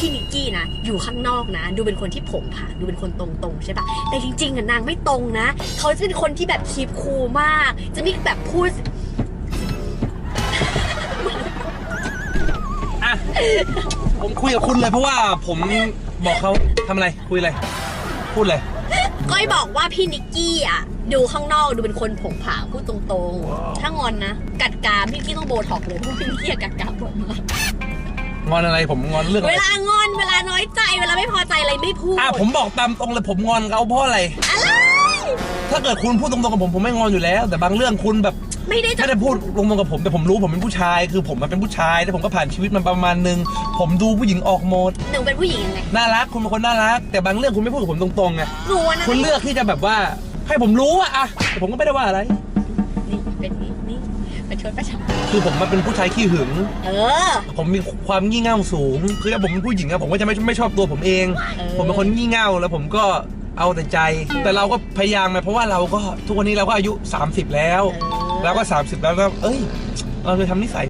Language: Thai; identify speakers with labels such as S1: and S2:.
S1: พี่นิกกี้นะ อยู่ข้างนอกนะ ดูเป็นคนที่ผงผางดูเป็นคนตรงๆใช่ปะแต่จริงๆอะนางไม่ตรงนะ เขาจะเป็นคนที่แบบคีบคูลมาก จะมีแบบพูด
S2: อะ ผมคุยกับคุณเลยเพราะว่าผมบอกเขาทำอะไรคุยอะไร พูดเลย
S1: ก้อยบอกว่าพี่นิกกี้อะ ดูข้างนอกดูเป็นคนผงผางพูดตรงๆ ถ้างอนนะ กัดกรามพี่นิกกี้ต้องโบท็อกเลยเพราะว่าพี่นิกกี้อะกัดกรามบ่อยมาก
S2: งอนอะไรผมงอนเรื่องอะ
S1: เว
S2: ไร
S1: ลางอนเวลาน้อยใจเวลาไม่พอใจอะไรไม่พูด
S2: อะผมบอกตามตรงเลยผมงอนเขาเพราะอะไร
S1: อะไร
S2: ถ้าเกิดคุณพูดตรงๆกับผมผมไม่งอนอยู่แล้ว แต่บางเรื่องคุณแบบ
S1: ไม่ได้จะ
S2: ไม่ได้พูดตรงๆกับผมแต่ผมรู้ผมเป็นผู้ชาย คือผมมันเป็นผู้ชายแล้วผมก็ผ่านชีวิตมาประมาณนึงผมดูผู้หญิงออกโหมด
S1: หนูเป็นผู้หญิงยังไง
S2: น่ารักคุณเป็นคนน่ารัก แต่บางเรื่องคุณไม่พูดกับผมตรงๆไง
S1: หนูวันนั้น
S2: คุณเลือกที่จะแบบว่าให้ผมรู้ว่าอะแต่ผมก็ไม่ได้ว่าอะไร
S1: นี่เป็นนี่นี่เป็นชดประชัน
S2: คือผมมันเป็นผู้ชายขี้หึง
S1: เออ
S2: ผมมีความงี่เง่าสูง คือถ้าผมเป็นผู้หญิงอะผมก็จะไม่ไม่ชอบตัวผมเอง
S1: เออ
S2: ผมเป็นคนงี่เง่าแล้วผมก็เอาแต่ใจ แต่เราก็พยายามไงเพราะว่าเราก็ทุกวันนี้เราก็อายุ 30 แล้ว
S1: เออ
S2: เราก็ 30 แล้วแล้วเอ้ย เราจะทำนิสัย